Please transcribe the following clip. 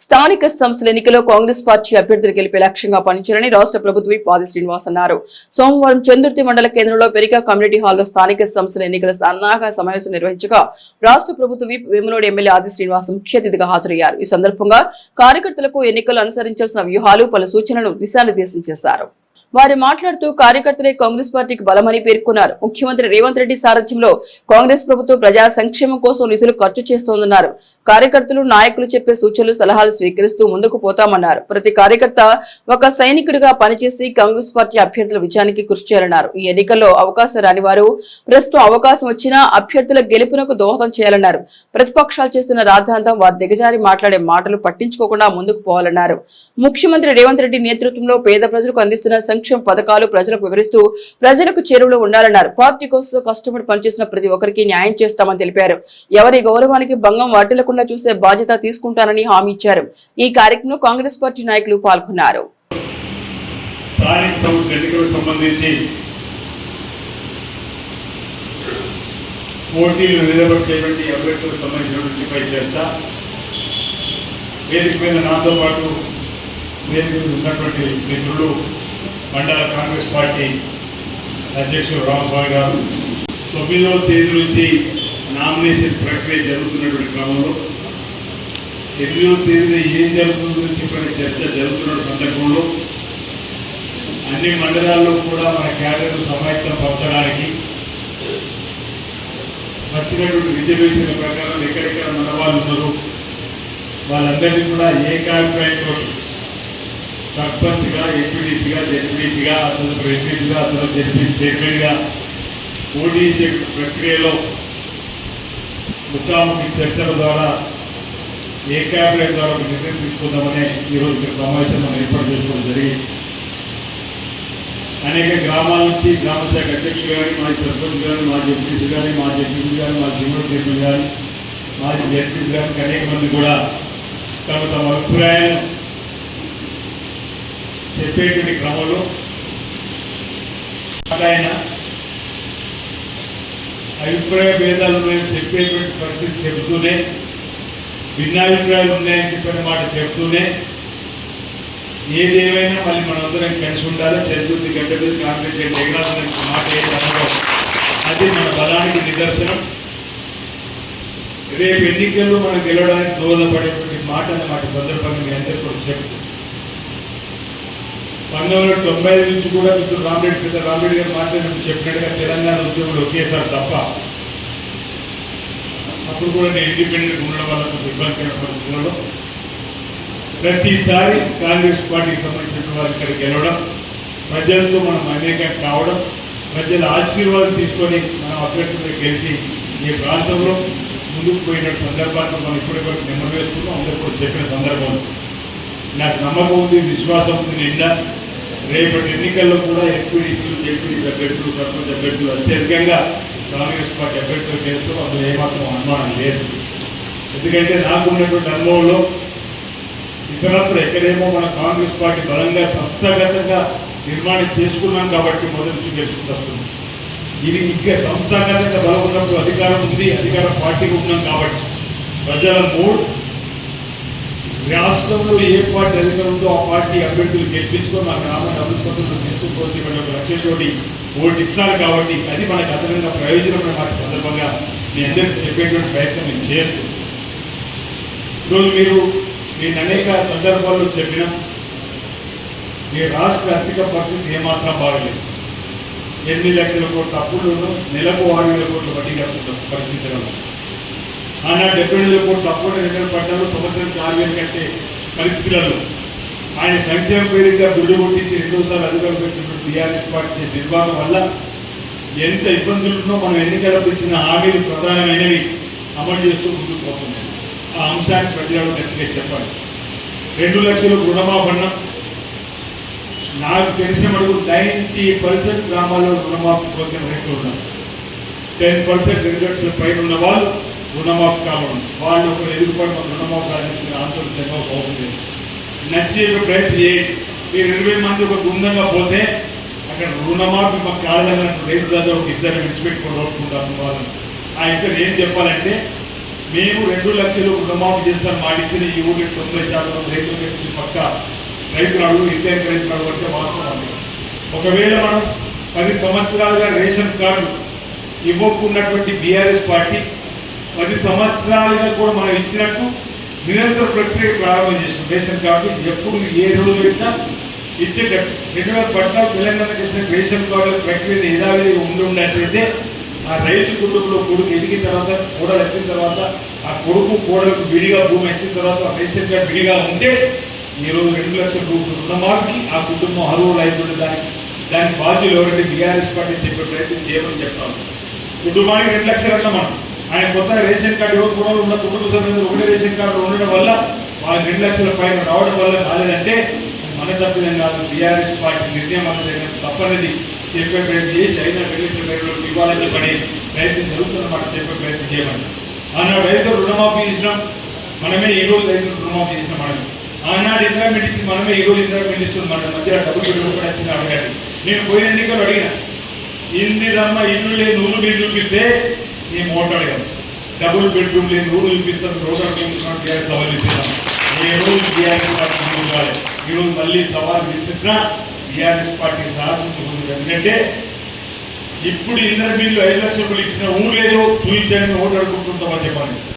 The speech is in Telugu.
స్థానిక సంస్థల ఎన్నికల్లో కాంగ్రెస్ పార్టీ అభ్యర్థులు గెలిపే లక్ష్యంగా పనిచేయాలని రాష్ట్ర ప్రభుత్వ పాది శ్రీనివాస్ అన్నారు. సోమవారం చందుర్తి మండల కేంద్రంలో పెరిగా కమ్యూనిటీ హాల్లో స్థానిక సంస్థల ఎన్నికల సన్నాహక సమావేశం నిర్వహించగా రాష్ట్ర ప్రభుత్వ విప్ ఎమ్మెల్యే ఆది శ్రీనివాస్ ముఖ్య అతిథిగా హాజరయ్యారు. ఈ సందర్భంగా కార్యకర్తలకు ఎన్నికలు అనుసరించాల్సిన వ్యూహాలు పలు సూచనలు దిశానిర్దేశం చేశారు. వారు మాట్లాడుతూ కార్యకర్తలే కాంగ్రెస్ పార్టీకి బలమని పేర్కొన్నారు. ముఖ్యమంత్రి రేవంత్ రెడ్డి సారథ్యంలో కాంగ్రెస్ ప్రభుత్వం ప్రజా సంక్షేమం కోసం నిధులు ఖర్చు చేస్తోందన్నారు. కార్యకర్తలు నాయకులు చెప్పే సూచనలు సలహాలు స్వీకరిస్తూ ముందుకు పోతామన్నారు. ప్రతి కార్యకర్త ఒక సైనికుడిగా పనిచేసి కాంగ్రెస్ పార్టీ అభ్యర్థుల విజయానికి కృషి చేయాలన్నారు. ఈ ఎన్నికల్లో అవకాశం రాని వారు ప్రస్తుతం అవకాశం వచ్చినా అభ్యర్థుల గెలుపునకు దోహదం చేయాలన్నారు. ప్రతిపక్షాలు చేస్తున్న రాద్ధాంతం వారి దిగజారి మాట్లాడే మాటలు పట్టించుకోకుండా ముందుకు పోవాలన్నారు. ముఖ్యమంత్రి రేవంత్ రెడ్డి నేతృత్వంలో పేద ప్రజలకు అందిస్తున్న సంక్షేమ పథకాలు ప్రజలకు వివరిస్తూ ప్రజలకు చేరువలో ఉండాలన్నారు. పార్టీ కోసం కష్టపడి పనిచేసిన ప్రతి ఒక్కరికి న్యాయం చేస్తామని తెలిపారు. ఎవరి గౌరవానికి భంగం వాటిల్లకుండా చూసే బాధ్యత తీసుకుంటానని హామీ ఇచ్చారు. ఈ కార్యక్రమంలో కాంగ్రెస్ పార్టీ నాయకులు పాల్గొన్నారు. పోటీలు నిలబడిచేటువంటి అభ్యర్థులకు సంబంధించినటువంటిపై చర్చ. వేదిక మీద నాతో పాటు వేదిక ఉన్నటువంటి మిత్రులు మండల కాంగ్రెస్ పార్టీ అధ్యక్షుడు రామస్వామి గారు. తొమ్మిదవ తేదీ నుంచి నామినేషన్ ప్రక్రియ జరుగుతున్నటువంటి క్రమంలో ఎనిమిదవ తేదీన ఏం జరుగుతుందో చెప్పిన చర్చ జరుగుతున్న సందర్భంలో అన్ని మండలాల్లో కూడా మన క్యాడర్ సమాయత్తం పంచడానికి వచ్చినటువంటి రిజర్వేషన్ల ప్రకారం ఎక్కడెక్కడ మన వాళ్ళు ఉన్నారో వాళ్ళందరినీ కూడా ఏకాభిప్రాయంతో సర్పంచ్గా ఎంపీడీసీగా జెడ్పీడీసీగా అతను ప్రెసిడెంట్గా అతను జెడ్పీ చైర్మన్గా పోటీ ప్రక్రియలో ముఖాముఖి చర్చల ద్వారా ఏ క్యాబినెట్ ద్వారా ఒక నిర్ణయం తీసుకుందామనే ఈరోజు ఇక్కడ సమావేశం మనం ఏర్పాటు చేసుకోవడం జరిగింది. అనేక గ్రామాల నుంచి గ్రామ శాఖ అధ్యక్షులు కానీ మాజీ సర్పంచ్ కానీ మాజీ ఎంపీసీ కానీ మాజీ ఎంపీసీ కానీ మాజీ సింగల్ చైర్మన్ కానీ మాజీ జడ్పీసీ కానీ అనేక మంది కూడా తమ తమ అభిప్రాయాలను చెప్పేటువంటి క్రమంలో ఆయన అభిప్రాయ భేదాలు ఉన్నాయని చెప్పేటువంటి పరిస్థితి చెబుతూనే భిన్నాభిప్రాయాలు ఉన్నాయని చెప్పిన మాట చెబుతూనే ఏదేమైనా మళ్ళీ మనందరం కలిసి ఉండాలి. చదువుతుంది గడ్డ మీద కాంగ్రెస్ జగన్ మాట అది మన బలానికి నిదర్శనం. రేపు ఎన్నికల్లో మనం గెలవడానికి దోహదపడేటువంటి మాట అన్నమాట సందర్భంగా మీ అందరికీ పంతొమ్మిది వందల తొంభై ఐదు నుంచి కూడా మిత్రుడు రామ్రెడ్డి పెద్ద రామ్రెడ్డి గారు మాట్లాడినప్పుడు చెప్పినట్టుగా తెలంగాణ ఉద్యోగులు ఒకేసారి తప్ప అప్పుడు కూడా నేను ఇండిపెండెంట్ ఉండడం వల్ల కొంచెం ఇబ్బందికర పరిస్థితులలో ప్రతిసారి కాంగ్రెస్ పార్టీకి సంబంధించిన వారి ఇక్కడ గెలవడం ప్రజలతో మనం అనేకం కావడం ప్రజల ఆశీర్వాదం తీసుకొని మనం అభ్యర్థులు గెలిచి ఈ ప్రాంతంలో ముందుకు పోయిన సందర్భాన్ని మనం ఇప్పటివరకు నెమ్మది అందరూ కూడా చెప్పిన సందర్భం. నాకు నమ్మకం ఉంది విశ్వాసం ఉంది నిండా రేపటి ఎన్నికల్లో కూడా ఎంపీడీసీలు జెడ్పీడీసీ అభ్యర్థులు సర్పంచ్ అభ్యర్థులు అత్యధికంగా కాంగ్రెస్ పార్టీ అభ్యర్థులు చేస్తూ. అందులో ఏమాత్రం అనుమానం లేదు. ఎందుకంటే నాకు ఉన్నటువంటి అనుభవంలో ఇతరత్ర ఎక్కడేమో మన కాంగ్రెస్ పార్టీ బలంగా సంస్థాగతంగా నిర్మాణం చేసుకున్నాం కాబట్టి మొదటి నుంచి గెలుచుకుంటుంది ఇది ఇంకా సంస్థాగతంగా బలం ఉన్నప్పుడు అధికారం ఉంది అధికార పార్టీకి ఉన్నాం కాబట్టి. ప్రజల మూడు రాష్ట్రంలో ఏ పార్టీ అధికారం ఉందో ఆ పార్టీ అభ్యర్థులు గెలిపించుకొని మా గ్రామాన్ని అభివృద్ధి తీసుకుపోతే మన లక్ష్యంతోటి ఓటు ఇస్తారు కాబట్టి అది మనకు అదనంగా ప్రయోజనమైన మాట సందర్భంగా మీ అందరికీ చెప్పేటువంటి ప్రయత్నం నేను చేస్తూ ఈరోజు మీరు నేను అనేక సందర్భాల్లో చెప్పిన మీ రాష్ట్ర ఆర్థిక పరిస్థితి ఏమాత్రం బాగలేదు. ఎనిమిది లక్షల కోట్ల అప్పులను నెలకు ఆరు వేల కోట్ల వడ్డీ కట్టుకుంటాం పరిస్థితుల్లో ఆనాడు డెబ్బై ఎనిమిది కూడా తప్పకుండా రెండు వేల పద్నాలుగు సంవత్సరానికి ఆరు వేలు కట్టే పరిస్థితులలో ఆయన సంక్షేమ పేరుగా గుడ్డు కొట్టించి రెండోసారి అధికారులు పెట్టినటువంటి టీఆర్ఎస్ పార్టీ నిర్వాహం వల్ల ఎంత ఇబ్బందులు ఇబ్బందులున్నో మనం ఎన్నికలకు ఇచ్చిన హామీలు ప్రధానమైనవి అమలు చేస్తూ ముందుకు పోతున్నాయి. ఆ అంశాన్ని ప్రజలకు గట్టిగా చెప్పాలి. రెండు లక్షలు రుణమాఫన్నం నాకు తెలిసిన మనకు నైంటీ పర్సెంట్ గ్రామాల్లో రుణమాఫీ పొందిన రేట్లు ఉన్నారు. టెన్ పర్సెంట్ రెండు లక్షల పైన ఉన్న వాళ్ళు రుణమాఫీ వాళ్ళు ఒక ఎదుగుపడి మన రుణమాఫీ కాదని ఆందోళన చెందవలసిన నచ్చే ప్రయత్నం చేయండి మీరు ఇరవై మంది ఒక బృందంగా పోతే అక్కడ రుణమాఫీ మాకు కాదని రైతు దాదాపు ఒక ఇద్దరు విడిచిపెట్టుకుని ఓడుకుంటారు వాళ్ళని ఆ ఇద్దరు ఏం చెప్పాలంటే మేము రెండు లక్షలు రుణమాఫీ మా ఇచ్చిన ఈ ఊరికి తొంభై శాతం రైతులకి పక్క. రైతులు అడుగు ఇద్దరు రైతులు అడుగు అంటే వాస్తవం ఒకవేళ మనం పది సంవత్సరాలుగా రేషన్ కార్డు ఇవ్వకున్నటువంటి బీఆర్ఎస్ పార్టీ పది సంవత్సరాలుగా కూడా మనం ఇచ్చినట్టు నిరంతర ప్రక్రియ ప్రారంభం చేసిన రేషన్ కార్డు ఎప్పుడు ఏ రోజు పెట్టినా ఇచ్చేటట్టు. రెండు వేల పద్నాలుగు తెలంగాణ చేసిన రేషన్ కార్డుల ప్రక్రియ యథావిధి ఉండి ఉండాల్సిందే ఆ రైతు కుటుంబంలో కొడుకు ఎదిగిన తర్వాత కోడలు వచ్చిన తర్వాత ఆ కొడుకు కోడలకు విడిగా భూమి వచ్చిన తర్వాత ఆ రేషన్ కార్డు విడిగా ఉంటే ఈరోజు రెండు లక్షల రూపాయలు రుణమాఫీకి ఆ కుటుంబం అరువులు అయిపోయిన దానికి దానికి బాధ్యులు ఎవరంటే బీఆర్ఎస్ పార్టీ చెప్పే ప్రయత్నం చేయమని చెప్తాను కుటుంబానికి రెండు లక్షలు అన్న మనం ఆయన కొత్త రేషన్ కార్డు ఇవ్వక కూడా ఉన్న కుటుంబ సభ్యులు ఒకటే రేషన్ కార్డు ఉండడం వల్ల వాళ్ళకి రెండు లక్షల పైన రావడం వల్ల కాలేదంటే మన తప్పిదం కాదు. బీఆర్ఎస్ పార్టీ నిర్ణయం అనేది తప్పనిది. చెప్పే ప్రయత్నం చేసి అయినా కనీసం రైతులకు ఇవ్వాలని పడే ప్రయత్నం జరుగుతున్నమాట చెప్పే ప్రయత్నం చేయమని. ఆనాడు రైతులు రుణమాఫీ చేసినాం మనమే ఈ రోజు రైతులు రుణమాఫీ చేసినాం మనమే. ఆనాడు ఇందిరా ఇచ్చి మనమే ఈ రోజు ఇందిరా ఇస్తుంది మన మధ్య డబ్బులు పెట్టుకుని కూడా వచ్చింది అడగాలి నేను పోయిన ఎన్నికలు అడిగిన ఇందిరమ్మ ఇల్లు లేని నూరు మీరు చూపిస్తే నేను ఓటు డబుల్ బెడ్రూమ్ లేని నూరు చూపిస్తాను రోడ్ అడుగుతున్నాను టీఆర్ఎస్ సవాల్ ఇస్తున్నాను ఏ రోజు టీఆర్ఎస్ పార్టీ ముందుకు రాలేదు. మళ్ళీ సవాల్ విసిరినా టీఆర్ఎస్ పార్టీ సాధించుకుంటుంది ఎందుకంటే ఇప్పుడు ఇందరు మీరు ఐదు లక్షల రూపాయలు ఇచ్చిన ఊరు లేదో చూపించండి ఓటు అడుగుతుంటామని చెప్పాలి.